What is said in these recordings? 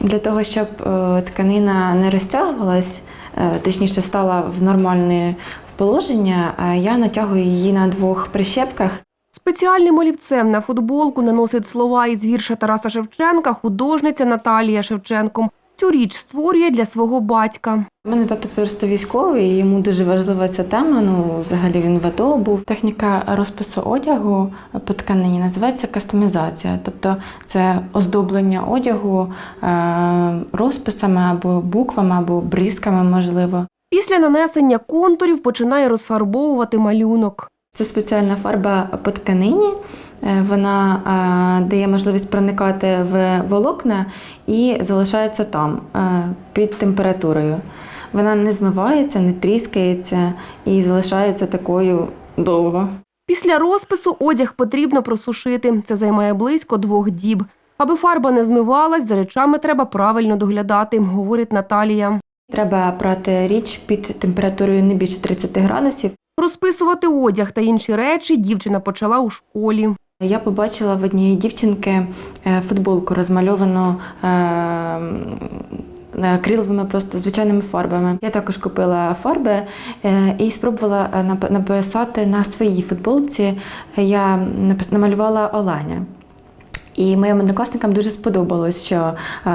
Для того, щоб е, тканина не розтягувалась, е, точніше стала в нормальне положення, я натягую її на двох прищепках. Спеціальним олівцем на футболку наносить слова із вірша Тараса Шевченка художниця Наталія Шевченко. Цю річ створює для свого батька. У мене тато просто військовий, і йому дуже важлива ця тема. Ну, взагалі він в АТО був. Техніка розпису одягу по тканині називається кастомізація. Тобто це оздоблення одягу е, розписами або буквами, або бризками, можливо. Після нанесення контурів починає розфарбовувати малюнок. Це спеціальна фарба по тканині. Е, Вона е, дає можливість проникати в волокна і залишається там е, під температурою. Вона не змивається, не тріскається і залишається такою довго. Після розпису одяг потрібно просушити. Це займає близько двох діб. Аби фарба не змивалась, за речами треба правильно доглядати, говорить Наталія. Треба прати річ під температурою не більше 30 градусів. Розписувати одяг та інші речі дівчина почала у школі. Я побачила в однієї дівчинки е, футболку розмальовану е, акриловими просто звичайними фарбами. Я також купила фарби е, і спробувала е, написати на своїй футболці. Я намалювала оленя. І моїм однокласникам дуже сподобалось, що е,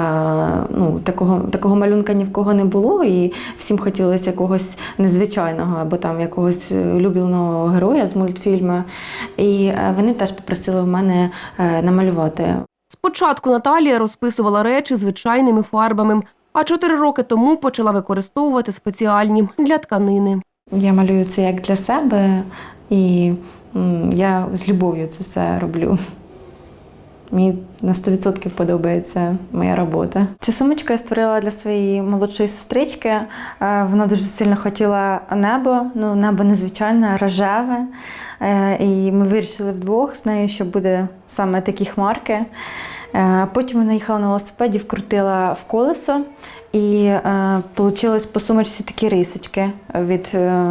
ну, такого, такого малюнка ні в кого не було, і всім хотілося якогось незвичайного або там якогось улюбленого героя з мультфільму. І е, вони теж попросили в мене е, намалювати. Спочатку Наталія розписувала речі звичайними фарбами, а чотири роки тому почала використовувати спеціальні для тканини. Я малюю це як для себе, і я з любов'ю це все роблю. Мені на 100% подобається моя робота. Цю сумочку я створила для своєї молодшої сестрички. Е, Вона дуже сильно хотіла небо, ну небо незвичайне, рожеве. Е, І ми вирішили вдвох з нею, що буде саме такі хмарки. Е, Потім вона їхала на велосипеді, вкрутила в колесо, і е, вийшло по сумочці такі рисочки від, е,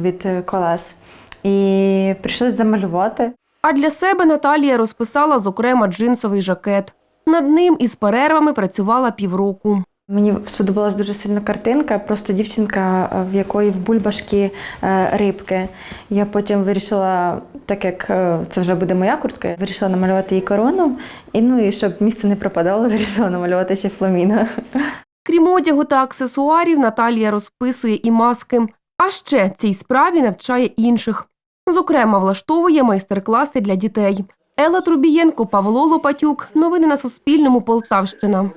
від колес. І прийшлось замалювати. А для себе Наталія розписала, зокрема, джинсовий жакет. Над ним із перервами працювала півроку. Мені сподобалась дуже сильно картинка, просто дівчинка, е, в якої в бульбашки е, рибки. Я потім вирішила, так як е, це вже буде моя куртка, вирішила намалювати їй корону. І ну і щоб місце не пропадало, вирішила намалювати ще фламінго. Крім одягу та аксесуарів, Наталія розписує і маски. А ще цій справі навчає інших. Зокрема, влаштовує майстер-класи для дітей. Елла Трубієнко, Павло Лопатюк. Новини на Суспільному. Полтавщина.